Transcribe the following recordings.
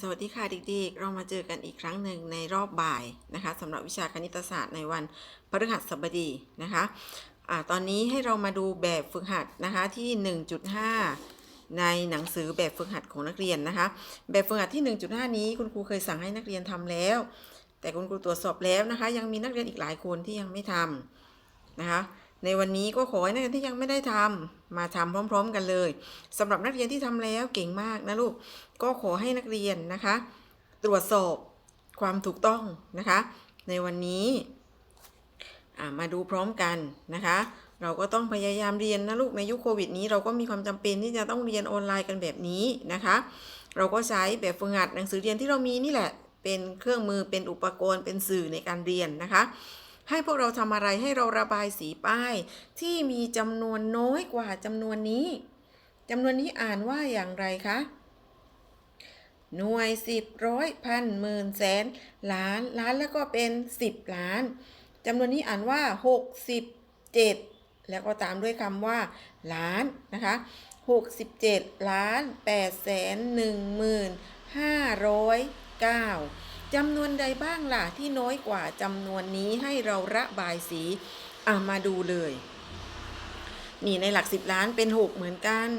สวัสดีค่ะเด็กๆ เรามาเจอกันอีกครั้งหนึ่งในรอบบ่ายนะคะสำหรับวิชาคณิตศาสตร์ในวันพฤหัสบดีนะคะอตอนนี้ให้เรามาดูแบบฝึกหัดนะคะที่ 1.5 ในหนังสือแบบฝึกหัดของนักเรียนนะคะ แบบฝึกหัดที่ 1.5 นี้คุณครูเคยสั่งให้นักเรียนทำแล้ว แต่คุณครูตรวจสอบแล้วนะคะ ยังมีนักเรียนอีกหลายคนที่ยังไม่ทำนะคะ ในวันนี้ก็ขอให้นักเรียนที่ยังไม่ได้ทำมาทำพร้อม ๆ กันเลยสำหรับนักเรียนที่ทำแล้วเก่งมากนะลูกก็ขอให้นักเรียนนะคะ ตรวจสอบความถูกต้องนะคะ ในวันนี้มาดูพร้อมกันนะคะ เราก็ต้องพยายามเรียนนะลูกในยุคโควิดนี้เราก็มีความจำเป็นที่จะต้องเรียนออนไลน์กันแบบนี้นะคะ เราก็ใช้แบบฝึกหัดหนังสือเรียนที่เรามีนี่แหละ เป็นเครื่องมือเป็นอุปกรณ์เป็นสื่อในการเรียนนะคะ ให้พวกเราทำอะไรให้เราระบายสีป้าย ที่มีจำนวนน้อยกว่าจำนวนนี้จำนวนนี้อ่านว่าอย่างไรคะ หน่วยสิบร้อยพันหมื่นแสนล้านล้านแล้วก็เป็นสิบล้านจำนวนนี้อ่านว่าหกสิบเจ็ดแล้วก็ตามด้วยคำว่า ล้านนะคะหกสิบเจ็ดล้านแปดแสนหนึ่งหมื่นห้าร้อยเก้า จำนวนใดบ้างล่ะที่น้อยกว่าจำนวนนี้ให้เราระบายสีอะมาดูเลย นี่ในหลักสิบล้านเป็นหกเหมือนกัน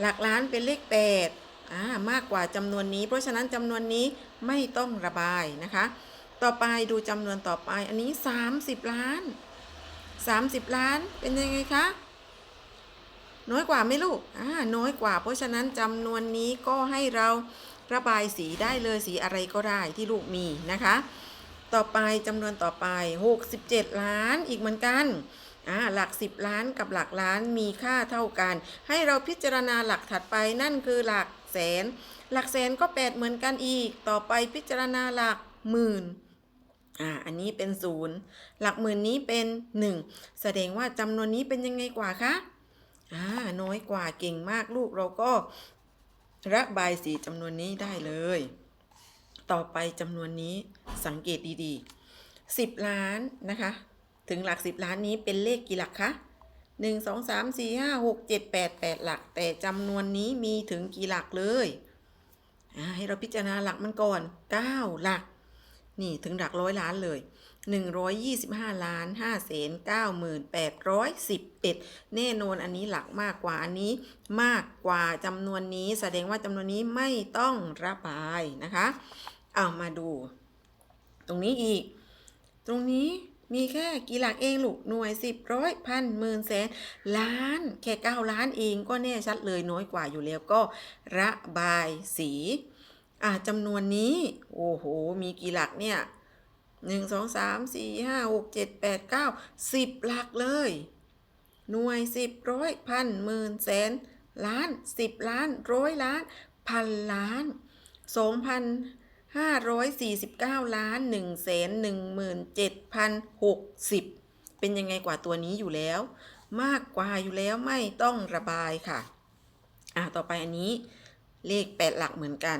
หลักล้านเป็นเลขแปดอ่ามากกว่าจำนวนนี้ เพราะฉะนั้นจำนวนนี้ไม่ต้องระบายนะคะ ต่อไปดูจำนวนต่อไปอันนี้ 30 ล้าน 30 ล้านเป็นยังไงคะน้อยกว่าไหมลูกอ่าน้อยกว่า เพราะฉะนั้นจำนวนนี้ก็ให้เรา ระบายสีได้เลยสีอะไรก็ได้ที่ลูกมีนะคะ ต่อไปจำนวนต่อไป 67 ล้านอีกเหมือนกันอ่าหลัก 10 ล้านกับหลักล้านมีค่าเท่ากัน ให้เราพิจารณาหลักถัดไปนั่นคือหลักแสน หลักแสนก็ 8 เหมือนกันอีก ต่อไปพิจารณาหลักหมื่นอ่าอันนี้เป็นศูนย์หลักหมื่นนี้เป็น 1 แสดงว่าจำนวนนี้เป็นยังไงกว่าคะอ่าน้อยกว่าเก่งมากลูกเราก็ ระบายสีจำนวนนี้ได้เลย ต่อไปจำนวนนี้สังเกตดีๆ 10 ล้านนะคะ ถึงหลัก 10 ล้านนี้เป็นเลขกี่หลักคะ1 2 3 4 5 6 7 8 8 หลัก แต่จำนวนนี้มีถึงกี่หลักเลยให้เราพิจารณาหลักมันก่อน 9 หลัก นี่ถึงหลักร้อยล้านเลย 125 ล้าน5แสน9811 แน่นอนอันนี้หลักมากกว่าอันนี้มากกว่าจำนวนนี้ แสดงว่าจำนวนนี้ไม่ต้องระบายนะคะเอามาดู ตรงนี้อีก ตรงนี้มีแค่กี่หลักเองลูกหน่วยสิบร้อยพันหมื่นแสนล้าน แค่เก้าล้านเองก็แน่ชัดเลยน้อยกว่าอยู่แล้วก็ระบายสีอ่าจำนวนนี้ โอ้โห มีกี่หลักเนี่ย หนึ่งสองสามสี่ห้าหกเจ็ดแปดเก้าสิบหลักเลย หน่วยสิบร้อยพันหมื่นแสน ล้านสิบล้านร้อยล้าน พันล้านสองพันห้าร้อยสี่สิบเก้าล้านหนึ่งแสนหนึ่งหมื่นเจ็ดพันหกสิบเป็นยังไงกว่าตัวนี้อยู่แล้ว มากกว่าอยู่แล้วไม่ต้องระบายค่ะ อ่าต่อไปอันนี้ เลขแปดหลักเหมือนกัน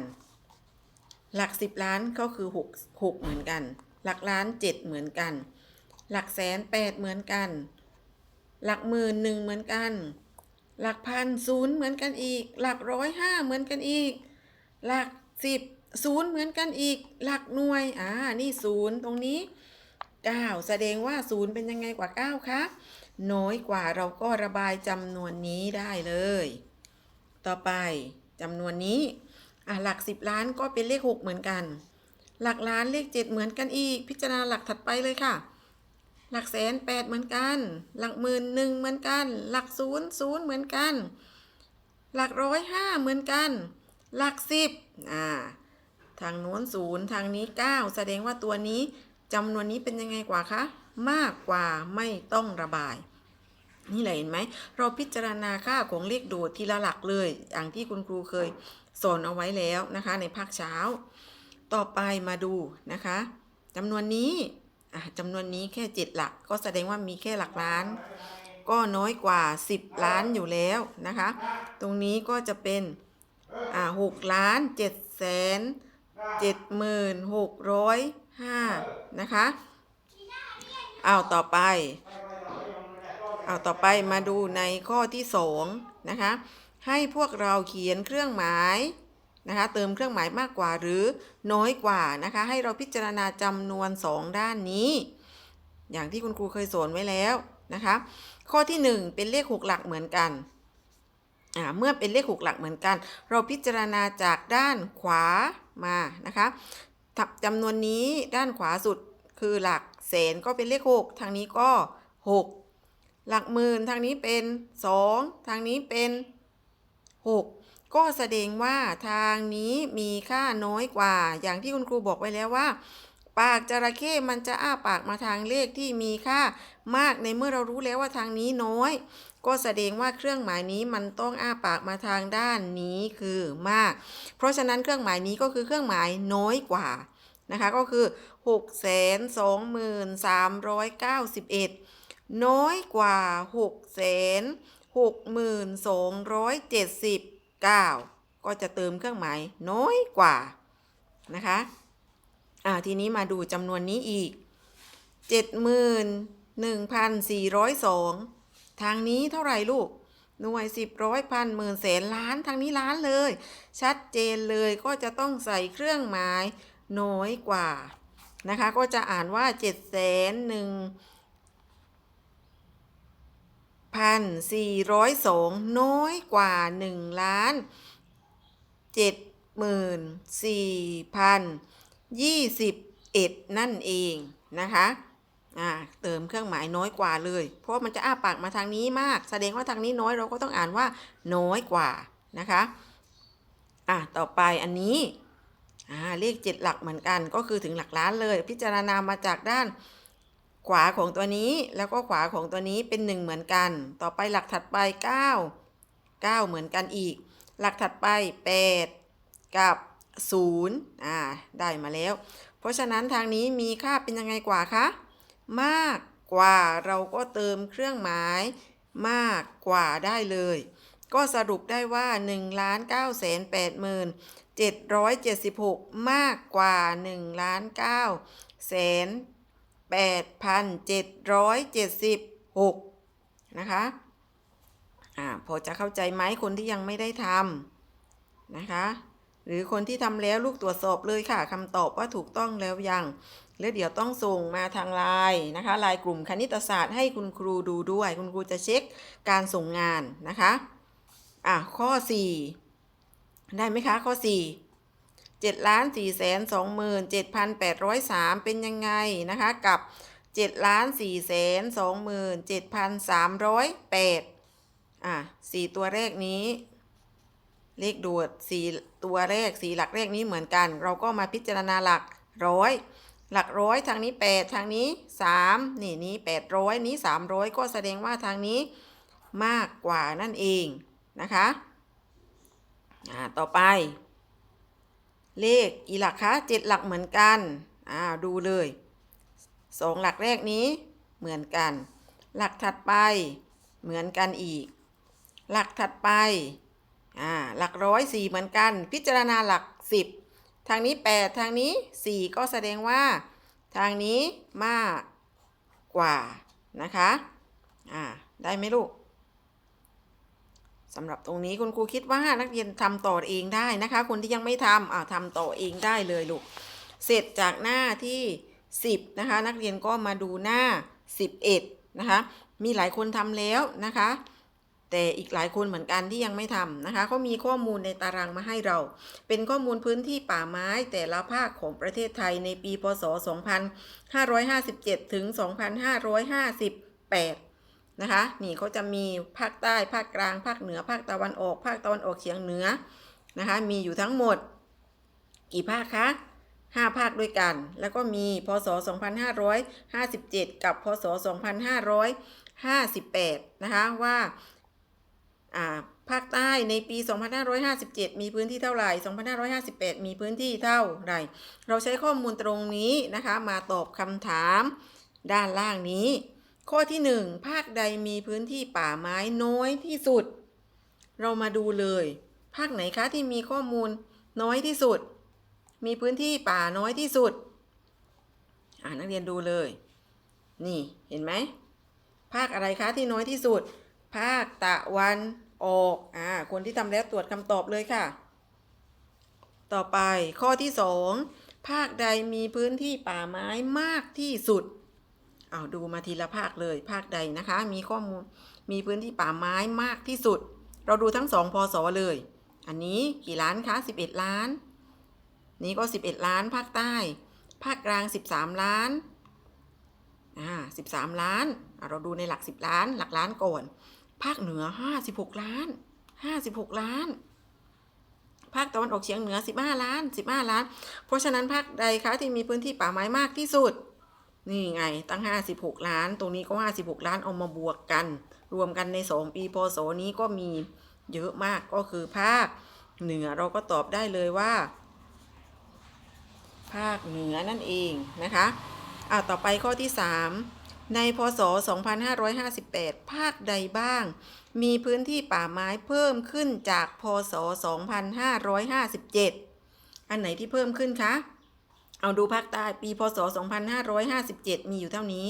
หลักสิบล้านก็คือหกหกเหมือนกัน หลักล้านเจ็ดเหมือนกัน หลักแสนแปดเหมือนกัน หลักหมื่นหนึ่งเหมือนกัน หลักพันศูนย์เหมือนกันอีก หลักร้อยห้าเหมือนกันอีก หลักสิบศูนย์เหมือนกันอีก หลักหน่วย อ่า นี่ศูนย์ตรงนี้เก้าแสดงว่าศูนย์เป็นยังไงกว่าเก้าคะ น้อยกว่าเราก็ระบายจำนวนนี้ได้เลย ต่อไปจำนวนนี้ อะหลักสิบล้านก็เป็นเลขหกเหมือนกัน หลักล้านเลขเจ็ดเหมือนกันอีก พิจารณาหลักถัดไปเลยค่ะ หลักแสนแปดเหมือนกัน หลักหมื่นหนึ่งเหมือนกัน หลักศูนย์ศูนย์เหมือนกัน หลักร้อยห้าเหมือนกัน หลักสิบอ่าทางโน้นศูนย์ทางนี้เก้าแสดงว่าตัวนี้จำนวนนี้เป็นยังไงกว่าคะมากกว่าไม่ต้องระบายนี่แหละเห็นไหมเราพิจารณาค่าของเลขโดดทีละหลักเลย อย่างที่คุณครูเคยสอนเอาไว้แล้วนะคะ ในภาคเช้า ต่อไปมาดูนะคะจำนวนนี้จำนวนนี้แค่7หลัก ก็แสดงว่ามีแค่หลักล้าน ก็น้อยกว่า 10 ล้านอยู่แล้วนะคะ ตรงนี้ก็จะเป็นหกล้านเจ็ดแสนเจ็ดหมื่นหกร้อยห้านะคะเอาต่อไปเอาต่อไปมาดูในข้อที่สองนะคะ ให้พวกเราเขียนเครื่องหมาย นะคะเติมเครื่องหมายมากกว่าหรือน้อยกว่านะคะให้เราพิจารณาจำนวน 2 ด้านนี้ อย่างที่คุณครูเคยสอนไว้แล้วนะคะข้อที่ 1 เป็นเลข 6 หลักเหมือนกันอ่าเมื่อเป็นเลข 6 หลักเหมือนกัน เราพิจารณาจากด้านขวามานะคะจำนวนนี้ด้านขวาสุดคือหลักแสนก็เป็นเลข 6 ทางนี้ก็ 6 หลักหมื่นทางนี้เป็น 2 ทางนี้เป็น 6 ก็แสดงว่าทางนี้มีค่าน้อยกว่า อย่างที่คุณครูบอกไว้แล้วว่า ปากจระเข้มันจะอ้าปากมาทางเลขที่มีค่ามากในเมื่อเรารู้แล้วว่าทางนี้น้อย ก็แสดงว่าเครื่องหมายนี้มันต้องอ้าปากมาทางด้านนี้คือมาก เพราะฉะนั้นเครื่องหมายนี้ก็คือเครื่องหมายน้อยกว่านะคะก็คือ 6 2 3 9 1 น้อยกว่า 6 6 2 7 9 ก็จะเติมเครื่องหมายน้อยกว่านะคะอ่าทีนี้มาดูจำนวนนี้อีก 71,402 ทางนี้เท่าไหร่ลูก หน่วยสิบร้อยพันหมื่นแสนล้านทางนี้ล้านเลย ชัดเจนเลยก็จะต้องใส่เครื่องหมายน้อยกว่านะคะ ก็จะอ่านว่า 7 1พันสี่ ร้อยสองน้อยกว่าหนึ่งล้านเจ็ดหมื่นสี่พันยี่สิบเอ็ดนั่นเองนะคะอ่าเติมเครื่องหมายน้อยกว่าเลย เพราะมันจะอ้าปากมาทางนี้มาก แสดงว่าทางนี้น้อยเราก็ต้องอ่านว่าน้อยกว่านะคะอะต่อไปอันนี้อ่าเลขเจ็ดหลักเหมือนกันก็คือถึงหลักล้านเลย พิจารณามาจากด้าน ขวาของตัวนี้แล้วก็ขวาของตัวนี้เป็น 1 เหมือนกัน ต่อไปหลักถัดไป 9 9 เหมือนกันอีก หลักถัดไป 8 กับ0อ่าได้มาแล้ว เพราะฉะนั้นทางนี้มีค่าเป็นยังไงกว่าคะมากกว่าเราก็เติมเครื่องหมายมากกว่าได้เลย ก็สรุปได้ว่า 1 9 8 7 776 มากกว่า1ล้าน9แสน 8,776 นะคะอ่าพอจะเข้าใจไหมคนที่ยังไม่ได้ทำนะคะ หรือคนที่ทำแล้วลูกตรวจสอบเลยค่ะคำตอบว่าถูกต้องแล้วยัง แล้วเดี๋ยวต้องส่งมาทางไลน์นะคะไลน์กลุ่มคณิตศาสตร์ให้คุณครูดูด้วย คุณครูจะเช็คการส่งงานนะคะอะข้อ 4 ได้ไหมคะข้อ 4 7ล้าน4แสน2หมื่น7,803 เป็นยังไงนะคะกับ 7 ล้าน4แสน2หมื่น7,308อะสี่ตัวแรกนี้ เลขด่วนสี่ตัวแรกสี่หลักแรกนี้เหมือนกัน เราก็มาพิจารณาหลักร้อยหลักร้อยทางนี้ 8 ทางนี้ 3 นี่นี้ 800 นี้ 300 ก็แสดงว่าทางนี้มากกว่านั่นเองนะคะอ่าต่อไป เลขอีหลักคะเจ็ดหลักเหมือนกันอ่าดูเลยสองหลักแรกนี้เหมือนกัน หลักถัดไปเหมือนกันอีก หลักถัดไปอ่าหลักร้อยสี่เหมือนกัน พิจารณาหลักสิบทางนี้แปดทางนี้สี่ก็แสดงว่า ทางนี้มากกว่านะคะอ่าได้ไหมลูก สำหรับตรงนี้คุณครูคิดว่านักเรียนทำต่อเองได้นะคะ คนที่ยังไม่ทำอ่าทำต่อเองได้เลยลูก เสร็จจากหน้าที่ 10 นะคะ นักเรียนก็มาดูหน้า 11 นะคะ มีหลายคนทำแล้วนะคะ แต่อีกหลายคนเหมือนกันที่ยังไม่ทำนะคะเขามีข้อมูลในตารางมาให้เรา เป็นข้อมูลพื้นที่ป่าไม้แต่ละภาคของประเทศไทยในปี พศ 2557 ถึง 2558 นะคะ นี่เขาจะมีภาคใต้ภาคกลาง ภาคเหนือ ภาคตะวันออก ภาคตะวันออกเฉียงเหนือนะคะ มีอยู่ทั้งหมด กี่ภาคคะ5 ภาคด้วยกัน แล้วก็มีพศ 2557 กับพศ 2558 นะคะว่าภาคใต้ในปี 2557 มีพื้นที่เท่าไหร่ 2558 มีพื้นที่เท่าไหร่ เราใช้ข้อมูลตรงนี้นะคะ มาตอบคำถามด้านล่างนี้ ข้อที่1ภาคใดมีพื้นที่ป่าไม้น้อยที่สุด เรามาดูเลย ภาคไหนคะที่มีข้อมูลน้อยที่สุด มีพื้นที่ป่าน้อยที่สุด อ่านักเรียนดูเลย นี่เห็นไหมภาคอะไรคะที่น้อยที่สุด ภาคตะวันออกอ่าคนที่ทำแล้วตรวจคำตอบเลยค่ะ ต่อไปข้อที่สองภาคใดมีพื้นที่ป่าไม้มากที่สุด เอาดูมาทีละภาคเลยภาคใดนะคะ มีข้อมูลมีพื้นที่ป่าไม้มากที่สุด เราดูทั้งสองพศเลย อันนี้กี่ล้านคะ 11 ล้าน นี้ก็ 11 ล้าน ภาคใต้ ภาคกลาง 13 ล้านอ่า13 ล้าน เราดูในหลัก 10 ล้าน หลักล้านก่อน ภาคเหนือ 56 ล้าน 56 ล้าน ภาคตะวันออกเฉียงเหนือ 15 ล้าน 15 ล้าน เพราะฉะนั้นภาคใดคะที่มีพื้นที่ป่าไม้มากที่สุด นี่ไงตั้ง 56 ล้าน ตรงนี้ก็ 56 ล้านเอามาบวกกัน รวมกันใน 2 ปีพศนี้ก็มีเยอะมากก็คือภาคเหนือเราก็ตอบได้เลยว่า ภาคเหนือนั่นเองนะคะอ่าต่อไปข้อที่ 3 ในพศ 2558 ภาคใดบ้าง มีพื้นที่ป่าไม้เพิ่มขึ้นจากพศ 2557 อันไหนที่เพิ่มขึ้นคะ เอาดูภาคใต้ปีพศ 2557 มีอยู่เท่านี้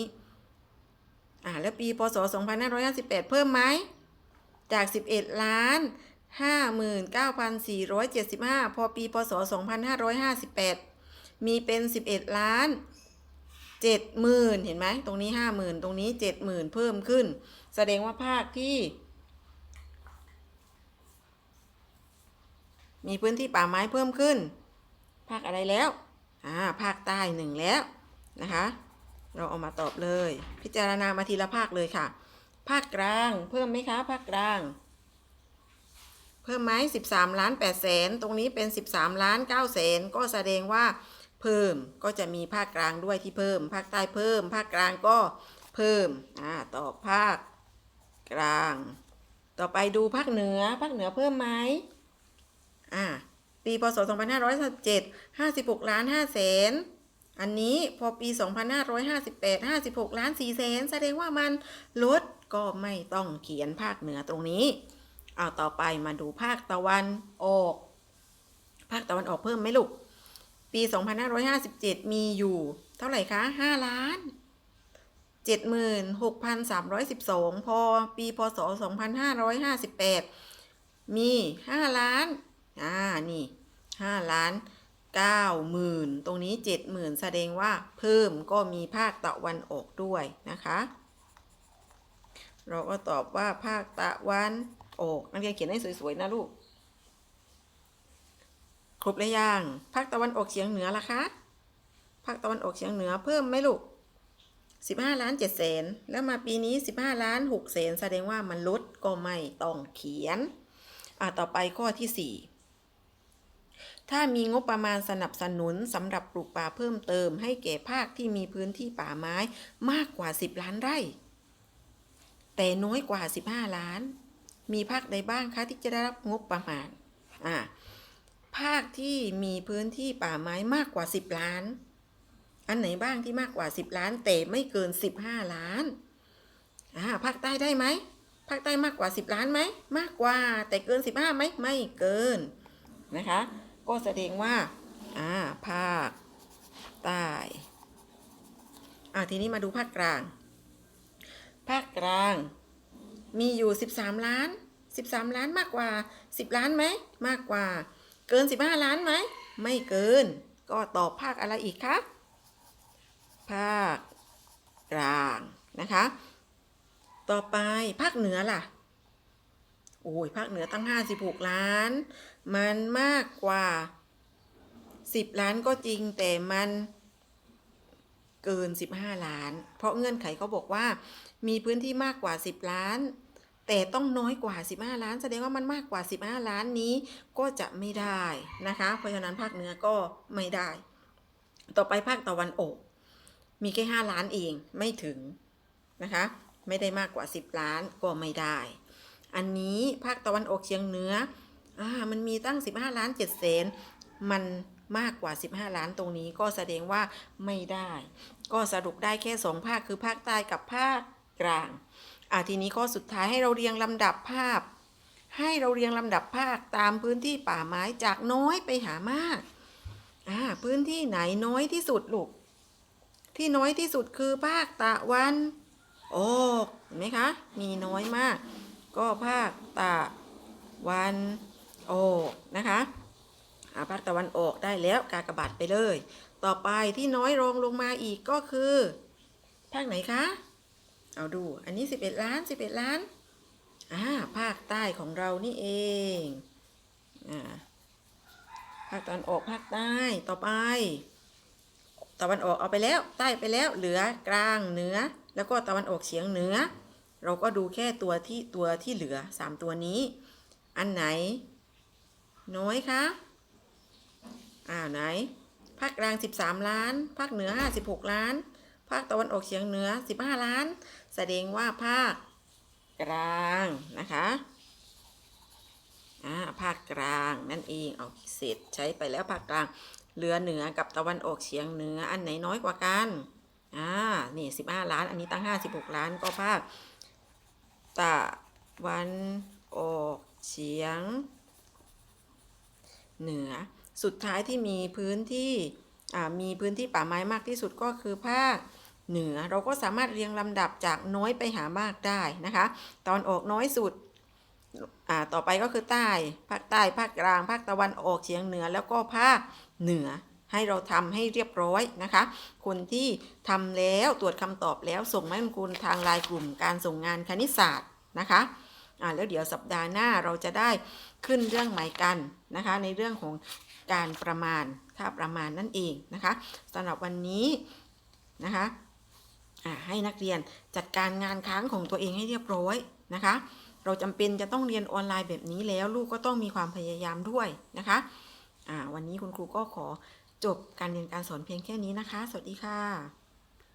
อ่า แล้วปีพศ 2558 เพิ่มไหม จาก 11 ล้าน 59,475 พอปีพศ 2558 มีเป็น 11 ล้าน70,000เห็นไหมตรงนี้50,000ตรงนี้70,000เพิ่มขึ้น แสดงว่าภาคที่ มีพื้นที่ป่าไม้เพิ่มขึ้น ภาคอะไรแล้ว อ่าภาคใต้หนึ่งแล้วนะคะ เราเอามาตอบเลย พิจารณามาทีละภาคเลยค่ะ ภาคกลางเพิ่มไหมคะ ภาคกลาง เพิ่มไหม13ล้าน8แสนตรงนี้เป็น13ล้าน9แสนก็แสดงว่าเพิ่มก็จะมีภาคกลางด้วยที่เพิ่ม ภาคใต้เพิ่ม ภาคกลางก็เพิ่มอ่าตอบภาคกลาง ต่อไปดูภาคเหนือ ภาคเหนือเพิ่มไหมอ่า ปีพศ 2537 56 ล้าน5แสนอันนี้พอปี 2558 56 ล้าน4แสนแสดงว่ามันลดก็ไม่ต้องเขียนภาคเหนือตรงนี้ เอาต่อไปมาดูภาคตะวันออก ภาคตะวันออกเพิ่มไหมลูก ปี 2557 มีอยู่ เท่าไหร่คะ 5 ล้าน 76,312 พอปีพศ 2558 มี 5 ล้าน อ่า นี่5ล้าน90,000ตรงนี้70,000แสดงว่าเพิ่มก็มีภาคตะวันออกด้วยนะคะ เราก็ตอบว่าภาคตะวันออกนักเรียนเขียนให้สวยๆนะลูก ครบหรือยังภาคตะวันออกเฉียงเหนือล่ะคะภาคตะวันออกเฉียงเหนือเพิ่มไหมลูก15ล้าน7แสนแล้วมาปีนี้15ล้าน6แสนแสดงว่ามันลดก็ไม่ต้องเขียน อะต่อไปข้อที่4 ถ้ามีงบประมาณสนับสนุนสำหรับปลูกป่าเพิ่มเติม ให้แก่ภาคที่มีพื้นที่ป่าไม้มากกว่า 10 ล้านไร่ แต่น้อยกว่า 15 ล้าน มีภาคใดบ้างคะที่จะได้รับงบประมาณอ่าภาคที่มีพื้นที่ป่าไม้มากกว่า 10 ล้าน อันไหนบ้างที่มากกว่า 10 ล้าน แต่ไม่เกิน 15 ล้านอ่าภาคใต้ได้ไหมภาคใต้มากกว่า 10 ล้านไหมมากกว่าแต่เกิน 15ไหมไม่เกินนะคะ ก็แสดงว่า อ่า ภาคใต้อ่าทีนี้มาดูภาคกลาง ภาคกลาง มีอยู่ 13 ล้าน 13 ล้านมากกว่า 10 ล้านไหม มากกว่า เกิน 15 ล้านไหม ไม่เกิน ก็ตอบภาคอะไรอีกคะ ภาคกลางนะคะ ต่อไปภาคเหนือล่ะ โอ้ยภาคเหนือตั้ง 56 ล้าน มันมากกว่า10ล้านก็จริงแต่มันเกิน 15 ล้าน เพราะเงื่อนไขเขาบอกว่า มีพื้นที่มากกว่า 10 ล้าน แต่ต้องน้อยกว่า 15 ล้าน แสดงว่ามันมากกว่า 15 ล้านนี้ก็จะไม่ได้นะคะ เพราะฉะนั้นภาคเหนือก็ไม่ได้ ต่อไปภาคตะวันออกมีแค่ 5 ล้านเองไม่ถึงนะคะ ไม่ได้มากกว่า 10 ล้านก็ไม่ได้ อันนี้ภาคตะวันออกเฉียงเหนือ อ่ามันมีตั้ง 15 ล้าน7แสนมันมากกว่า 15 ล้านตรงนี้ก็แสดงว่าไม่ได้ ก็สรุปได้แค่ 2 ภาคคือภาคใต้กับภาคกลางอ่าทีนี้ข้อสุดท้ายให้เราเรียงลำดับภาพ ให้เราเรียงลำดับภาคตามพื้นที่ป่าไม้จากน้อยไปหามากอ่าพื้นที่ไหนน้อยที่สุดลูกที่น้อยที่สุดคือภาคตะวันออกเห็นไหมคะ มีน้อยมาก ก็ภาคตะวัน ออกนะคะอาภาคตะวันออกได้แล้วกากบาทไปเลย ต่อไปที่น้อยรองลงมาอีกก็คือภาคไหนคะ เอาดู อันนี้ 11 ล้าน 11 ล้าน อ่า ภาคใต้ของเรานี่เอง อ่า ภาคตะวันออกภาคใต้ ต่อไป ตะวันออกเอาไปแล้ว ใต้ไปแล้ว เหลือกลาง เหนือ แล้วก็ตะวันออกเฉียงเหนือ เราก็ดูแค่ตัวที่ตัวที่เหลือ 3 ตัวนี้ อันไหน น้อยคะอ่าไหน ภาคกลาง 13 ล้าน ภาคเหนือ 56 ล้าน ภาคตะวันออกเฉียงเหนือ 15 ล้าน แสดงว่าภาคกลางนะคะอ่าภาคกลางนั่นเองเอาเสร็จใช้ไปแล้วภาคกลางเหลือเหนือกับตะวันออกเฉียงเหนืออันไหนน้อยกว่ากันอ่านี่15ล้าน อันนี้ตั้ง56ล้านก็ภาคตะวันออกเฉียง เหนือ สุดท้ายที่มีพื้นที่มีพื้นที่ป่าไม้มากที่สุดก็คือภาคเหนือเราก็สามารถเรียงลำดับจากน้อยไปหามากได้นะคะ ตอนออกน้อยสุดต่อไปก็คือใต้ภาคใต้ภาคกลางภาคตะวันออกเฉียงเหนือแล้วก็ภาคเหนือให้เราทำให้เรียบร้อยนะคะ คนที่ทำแล้วตรวจคำตอบแล้วส่งมาให้คุณครูทางไลน์กลุ่มการส่งงานคณิตศาสตร์นะคะ อ่าแล้วเดี๋ยวสัปดาห์หน้าเราจะได้ขึ้นเรื่องใหม่กันนะคะ ในเรื่องของการประมาณค่าประมาณนั่นเองนะคะสำหรับวันนี้นะคะอ่าให้นักเรียนจัดการงานค้างของตัวเองให้เรียบร้อยนะคะ เราจำเป็นจะต้องเรียนออนไลน์แบบนี้แล้วลูกก็ต้องมีความพยายามด้วยนะคะอ่าวันนี้คุณครูก็ขอจบการเรียนการสอนเพียงแค่นี้นะคะ สวัสดีค่ะ